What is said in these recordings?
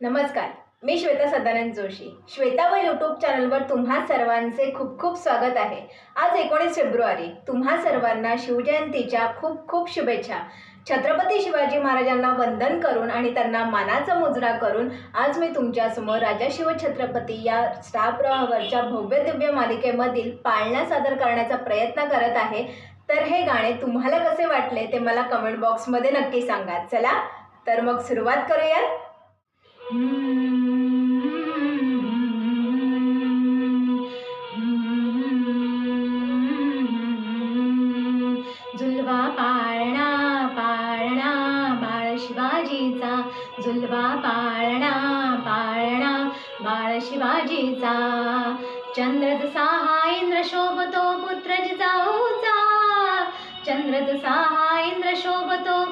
नमस्कार मी श्वेता सदानंद जोशी. श्वेता व यूट्यूब चॅनलवर तुम्हा सर्वांचे खूप खूप स्वागत आहे. आज एकोणीस फेब्रुवारी तुम्हा सर्वांना शिवजयंतीच्या खूप खूप शुभेच्छा. छत्रपती शिवाजी महाराजांना वंदन करून आणि त्यांना मानाचा मुजरा करून आज मी तुमच्यासमोर राजा शिवछत्रपती या स्टार प्रवाहावरच्या भव्य दिव्य मालिकेमधील पाळणा सादर करण्याचा प्रयत्न करत आहे. तर हे गाणे तुम्हाला कसे वाटले ते मला कमेंट बॉक्समध्ये नक्की सांगा. चला तर मग सुरुवात करूयात. झुलवा पाळणा पाळणा बाळ शिवाजीचा. झुलवा पाळणा पाळणा बाळ शिवाजीचा. चंद्र जसा इंद्र शोभतो पुत्र जिजाऊचा चंद्र जसा इंद्र शोभतो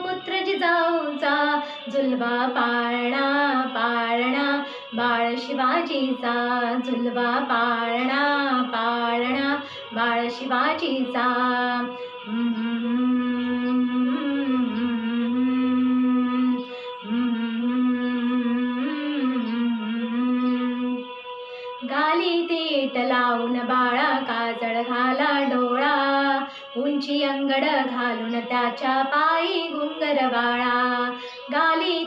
झुलवा पाळणा पाळणा. बाळ शिवाजीचा झुलवा पाळणा पाळणा. बाळ शिवाजीचा. गाली तीट लावून बाळा काजळ घाला डोळा. उंची अंगड घालून त्याच्या पायी घुंगर बाळा.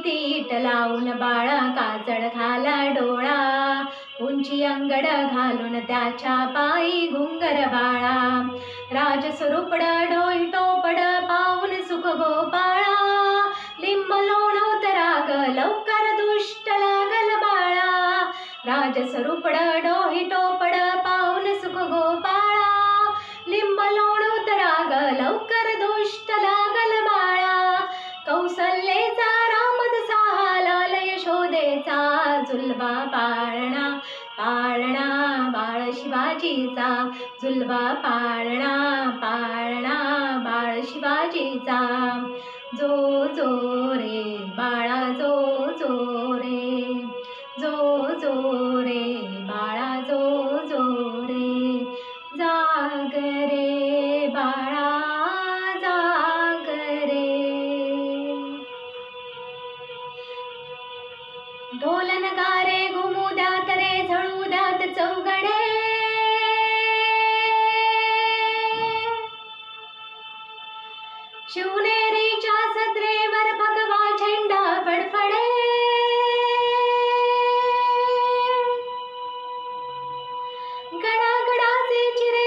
तीट लावून बाळा काजळ घाला डोळा. उंची अंगड घालून त्याच्या पायी घुंगर बाळा. राजस्वरूपड डोई टोपड पाहून सुख गोपाळा. लिंब लोणवत राग लवकर दुष्ट लागल बाळा. राजस्वरूपड डोही टोपड पाहून सुख गोपाळा. लिंब लोणवत राग लवकर दुष्ट लागल बाळा. कौसल्येचा जुलबा पाळणा पाळणा बाळ शिवाजीचा जुलबा पाळणा पाळणा बाळ शिवाजीचा जो जो रे बाळा जो जो रे. जो जो रे बाळा शिवनेरीच्या सत्रेवर भगवा झेंडा फडफडे. गडागडाचे चिरे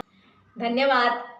धन्यवाद.